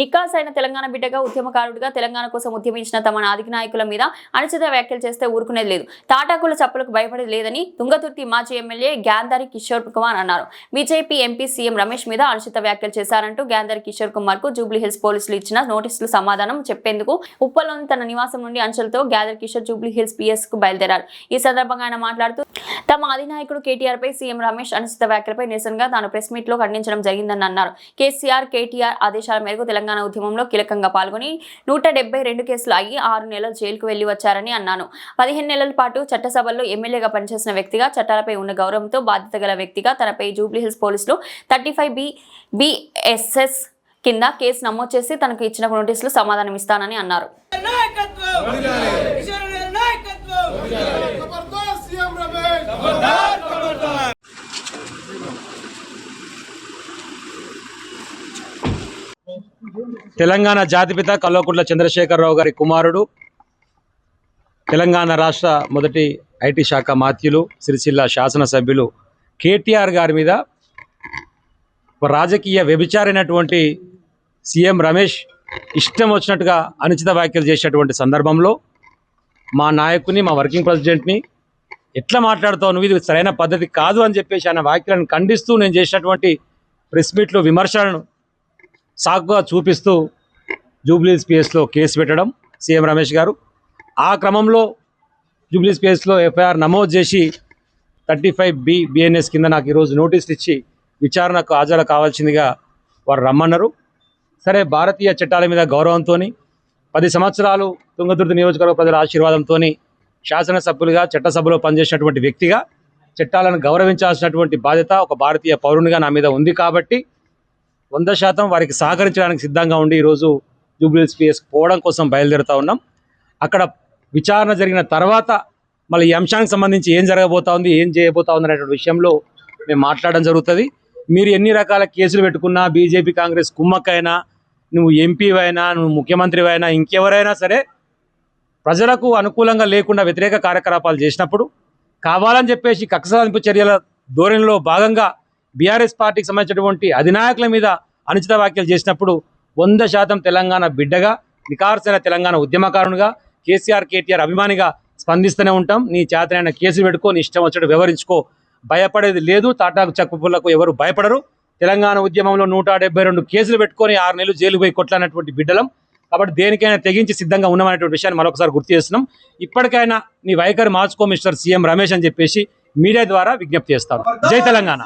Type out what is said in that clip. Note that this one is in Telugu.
నికాస్ అయిన తెలంగాణ బిడ్డగా ఉద్యమకారుడిగా తెలంగాణ కోసం ఉద్యమించిన తమ నాదిక నాయకుల మీద అనుచిత వ్యాఖ్యలు చేస్తే ఊరుకునేది లేదు. తాటాకుల చప్పులకు భయపడేది లేదని తుంగతుర్తి మాజీ ఎమ్మెల్యే గ్యాంధారి కిషోర్ కుమార్ అన్నారు. బీజేపీ ఎంపీ సీఎం రమేష్ మీద అనుచిత వ్యాఖ్యలు చేశారంటూ గ్యాంధారి కిషోర్ కుమార్కు జూబ్లీ హిల్స్ పోలీసులు ఇచ్చిన నోటీసులు సమాధానం చెప్పేందుకు ఉప్పల్లోని తన నివాసం నుండి అంచెలతో గ్యాదర్ కిషోర్ జూబ్లీ హిల్స్ పిఎస్కు బయలుదేరారు. ఈ సందర్భంగా ఆయన మాట్లాడుతూ తమ అధినాయకుడు కేటీఆర్ పై సీఎం రమేష్ అనుచిత వ్యాఖ్యలపై నిరసనగా తాను ప్రెస్ మీట్లో ఖండించడం జరిగిందని అన్నారు. కేసీఆర్ కేటీఆర్ ఆదేశాల మేరకు తెలంగాణ ఉద్యమంలో కీలకంగా పాల్గొని నూట డెబ్బై రెండు కేసులు అయ్యి ఆరు నెలలు జైలుకు వెళ్ళి వచ్చారని అన్నాను. పదిహేను నెలల పాటు చట్టసభల్లో ఎమ్మెల్యేగా పనిచేసిన వ్యక్తిగా చట్టాలపై ఉన్న గౌరవంతో బాధ్యత గల వ్యక్తిగా తనపై జూబ్లీ హిల్స్ పోలీసులు థర్టీ ఫైవ్ బి బిఎస్ఎస్ కింద కేసు నమోదు చేసి తనకు ఇచ్చిన నోటీసులు సమాధానం ఇస్తానని అన్నారు నాయకత్వం కిషోర్ గారి నాయకత్వం జబర్దస్త్ సీఎం రమేష్ తెలంగాణ జాతిపిత కల్వకుంట్ల చంద్రశేఖరరావు గారి కుమారుడు తెలంగాణ రాష్ట్ర మొదటి ఐటీ శాఖ మాత్యులు సిరిసిల్ల శాసనసభ్యులు కేటీఆర్ గారి మీద రాజకీయ వ్యభిచారైనటువంటి సీఎం రమేష్ ఇష్టం వచ్చినట్టుగా అనుచిత వ్యాఖ్యలు చేసినటువంటి సందర్భంలో మా నాయకుని మా వర్కింగ్ ప్రెసిడెంట్ని ఎట్లా మాట్లాడుతావు? నువ్వు ఇది సరైన పద్ధతి కాదు అని చెప్పేసి ఆయన వ్యాఖ్యలను ఖండిస్తూ నేను చేసినటువంటి ప్రెస్ మీట్లో విమర్శలను సాకుగా చూపిస్తూ జూబ్లీస్ పిఎస్లో కేసు పెట్టడం సీఎం రమేష్ గారు. ఆ క్రమంలో జూబ్లీస్ పిఎస్లో ఎఫ్ఐఆర్ నమోదు చేసి థర్టీ ఫైవ్ బి బిఎన్ఎస్ కింద నాకు ఈరోజు నోటీసులు ఇచ్చి విచారణకు హాజరు కావాల్సిందిగా వారు రమ్మన్నారు. సరే భారతీయ చట్టాల మీద గౌరవంతో పది సంవత్సరాలు తుంగదుర్తి నియోజకవర్గ ప్రజల ఆశీర్వాదంతో శాసనసభ్యులుగా చట్టసభలో పనిచేసినటువంటి వ్యక్తిగా చట్టాలను గౌరవించాల్సినటువంటి బాధ్యత ఒక భారతీయ పౌరునిగా నా మీద ఉంది కాబట్టి వంద శాతం వారికి సహకరించడానికి సిద్ధంగా ఉండి ఈరోజు జూబ్లీస్ పిఎస్ పోవడం కోసం బయలుదేరుతా ఉన్నాం. అక్కడ విచారణ జరిగిన తర్వాత మళ్ళీ ఈ అంశానికి సంబంధించి ఏం జరగబోతా ఉంది ఏం చేయబోతా ఉంది అనేటువంటి విషయంలో మేము మాట్లాడడం జరుగుతుంది. మీరు ఎన్ని రకాల కేసులు పెట్టుకున్నా బీజేపీ కాంగ్రెస్ కుమ్మక్కైనా నువ్వు ఎంపీ అయినా నువ్వు ముఖ్యమంత్రి అయినా ఇంకెవరైనా సరే ప్రజలకు అనుకూలంగా లేకుండా వ్యతిరేక కార్యకలాపాలు చేసినప్పుడు కావాలని చెప్పేసి కక్ష సాధింపు చర్యల ధోరణిలో భాగంగా బీఆర్ఎస్ పార్టీకి సంబంధించినటువంటి అధినాయకుల మీద అనుచిత వ్యాఖ్యలు చేసినప్పుడు వంద శాతం తెలంగాణ బిడ్డగా నికార్సైన తెలంగాణ ఉద్యమకారునిగా కేసీఆర్ కేటీఆర్ అభిమానిగా స్పందిస్తూనే ఉంటాం. నీ చేతనైన కేసులు పెట్టుకో నీ ఇష్టం వచ్చినట్టు వివరించుకో భయపడేది లేదు. తాటాకు చక్కుపులకు ఎవరు భయపడరు. తెలంగాణ ఉద్యమంలో నూట డెబ్బై రెండు కేసులు పెట్టుకొని ఆరు నెలలు జైలు పోయి కొట్లానటువంటి బిడ్డలం. కాబట్టి దేనికైనా తెగించి సిద్ధంగా ఉన్నామనేటువంటి విషయాన్ని మరొకసారి గుర్తు చేస్తున్నాం. ఇప్పటికైనా నీ వైఖరి మార్చుకో మిస్టర్ సీఎం రమేష్ అని చెప్పేసి మీడియా ద్వారా విజ్ఞప్తి చేస్తాను జై తెలంగాణ.